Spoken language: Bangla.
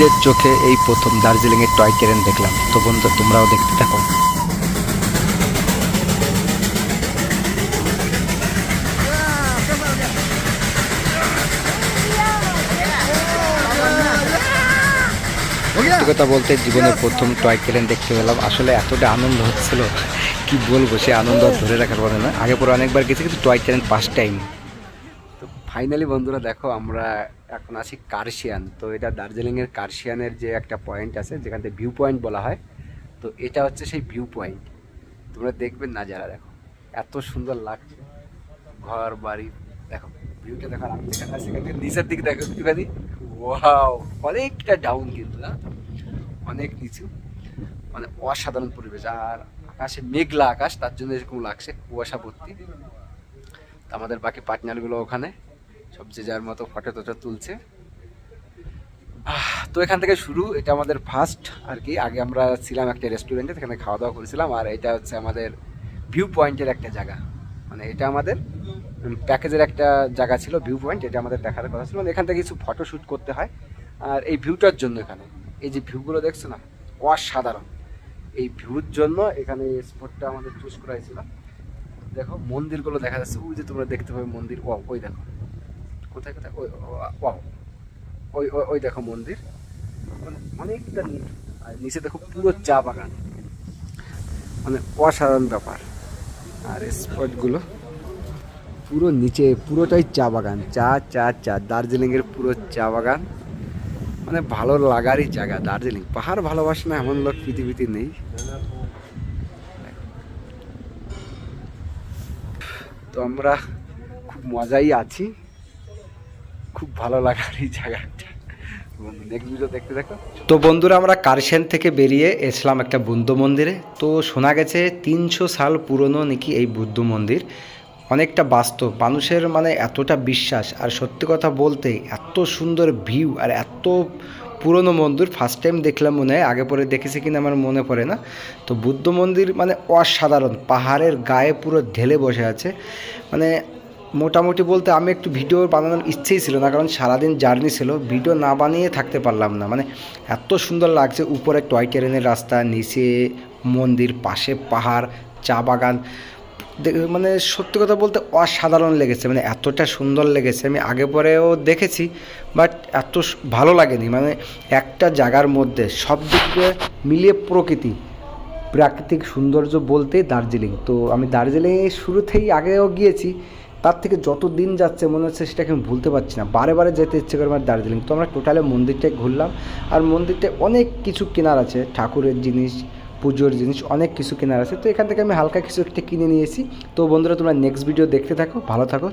নিজের চোখে এই প্রথম দার্জিলিংয়ের টয় ট্রেন দেখলাম। তো বন্ধু, তোমরাও দেখতে থাকো। কথা বলতে জীবনের প্রথম টয় ট্রেন দেখতে পেলাম। আসলে এতটা আনন্দ হচ্ছিল। কি বলব, সে আনন্দ ধরে রাখার কথা না। আগে পরে অনেকবার গেছি, কিন্তু toy train first time finally বন্ধুরা, দেখো, আমরা এখন আছি কার্শিয়ান তো এটা দার্জিলিংয়ের কার্শিয়ানের যে একটা পয়েন্ট আছে, যেখান থেকে ভিউ পয়েন্ট বলা হয়, তো এটা হচ্ছে সেই ভিউ পয়েন্ট তোমরা দেখবেন না যারা, দেখো, এত সুন্দর লাগছে। ঘর বাড়ি, দেখো ভিউটা দেখো আমি সেখান থেকে নিচের দিকে দেখো একটুখানি। ওয়াও অনেকটা ডাউন কিন্তু না অনেক নিচু। মানে অসাধারণ পরিবেশ। আর আকাশে মেঘলা আকাশ, তার জন্য এরকম লাগছে কুয়াশা ভর্তি আমাদের বাকি পার্টনারগুলো ওখানে। সব যে যার মতো ফটো টটো তুলছে। তো এখান থেকে শুরু, এটা আমাদের ফার্স্ট আর কি। আগে আমরা ছিলাম একটা রেস্টুরেন্টে সেখানে খাওয়া দাওয়া করেছিলাম, আর এটা হচ্ছে আমাদের ভিউ পয়েন্টের একটা জায়গা। মানে এটা আমাদের প্যাকেজের একটা জায়গা ছিল ভিউ পয়েন্ট এটা আমাদের দেখার কথা ছিল। মানে এখান থেকে কিছু ফটো শ্যুট করতে হয়। আর এই ভিউটার জন্য এখানে, এই যে ভিউগুলো দেখছ না, অসাধারণ। এই ভিউর জন্য এখানে স্পটটা আমাদের চুজ করা হয়েছিল। দেখো, মন্দিরগুলো দেখা যাচ্ছে। ওই যে তোমরা দেখতে পাবে মন্দির ওই দেখো। কোথায় কোথায়? ওই ওই দেখো মন্দির। মানে অনেকটা আর নিচে দেখো পুরো চা বাগান। মানে অসাধারণ ব্যাপার। আর স্পটগুলো পুরো নিচে, পুরোটাই চা বাগান। চা চা চা। দার্জিলিংয়ের পুরো চা বাগান। মানে ভালো লাগারই জায়গা দার্জিলিং। পাহাড় ভালোবাসে না এমন লোক পৃথিবীতে নেই। তো আমরা খুব মজাই আছি। খুব ভালো লাগার এই জায়গাটা। তো বন্ধুরা, আমরা কারশেন থেকে বেরিয়ে এসলাম একটা বুদ্ধ মন্দিরে। তো শোনা গেছে তিনশো সাল পুরনো নাকি এই বুদ্ধ মন্দির। অনেকটা বাস্তব, মানুষের মানে এতটা বিশ্বাস। আর সত্যি কথা বলতে, এত সুন্দর ভিউ আর এত পুরনো মন্দির ফার্স্ট টাইম দেখলাম মনে হয়, আগে পরে দেখেছি কিনা আমার মনে পড়ে না। তো বুদ্ধ মন্দির মানে অসাধারণ, পাহাড়ের গায়ে পুরো ঢেলে বসে আছে। মানে মোটামুটি বলতে আমি একটু ভিডিও বানানোর ইচ্ছেই ছিল না, কারণ সারাদিন জার্নি ছিল, ভিডিও না বানিয়ে থাকতে পারলাম না। মানে এত সুন্দর লাগছে, উপরে টয় ট্রেনের রাস্তা, নিচে মন্দির, পাশে পাহাড়, চা বাগান। মানে সত্যি কথা বলতে অসাধারণ লেগেছে মানে এতটা সুন্দর লেগেছে। আমি আগে পরেও দেখেছি, বাট এত ভালো লাগেনি। মানে একটা জায়গার মধ্যে সব দিক দিয়ে মিলিয়ে প্রকৃতি, প্রাকৃতিক সৌন্দর্য বলতে দার্জিলিং। তো আমি দার্জিলিংয়ে শুরুতেই আগেও গিয়েছি তার থেকে যত দিন যাচ্ছে মনে হচ্ছে সেটাকে আমি ভুলতে পারছি না। বারে বারে যেতে ইচ্ছে করে আমার দার্জিলিং। তো আমরা টোটালে মন্দিরটাই ঘুরলাম। আর মন্দিরটায় অনেক কিছু কেনার আছে। ঠাকুরের জিনিস, পুজোর জিনিস, অনেক কিছু কেনার আছে। তো এখান থেকে আমি হালকা কিছু একটা কিনে নিয়েছি তো বন্ধুরা, তোমরা নেক্সট ভিডিও দেখতে থাকো। ভালো থাকো।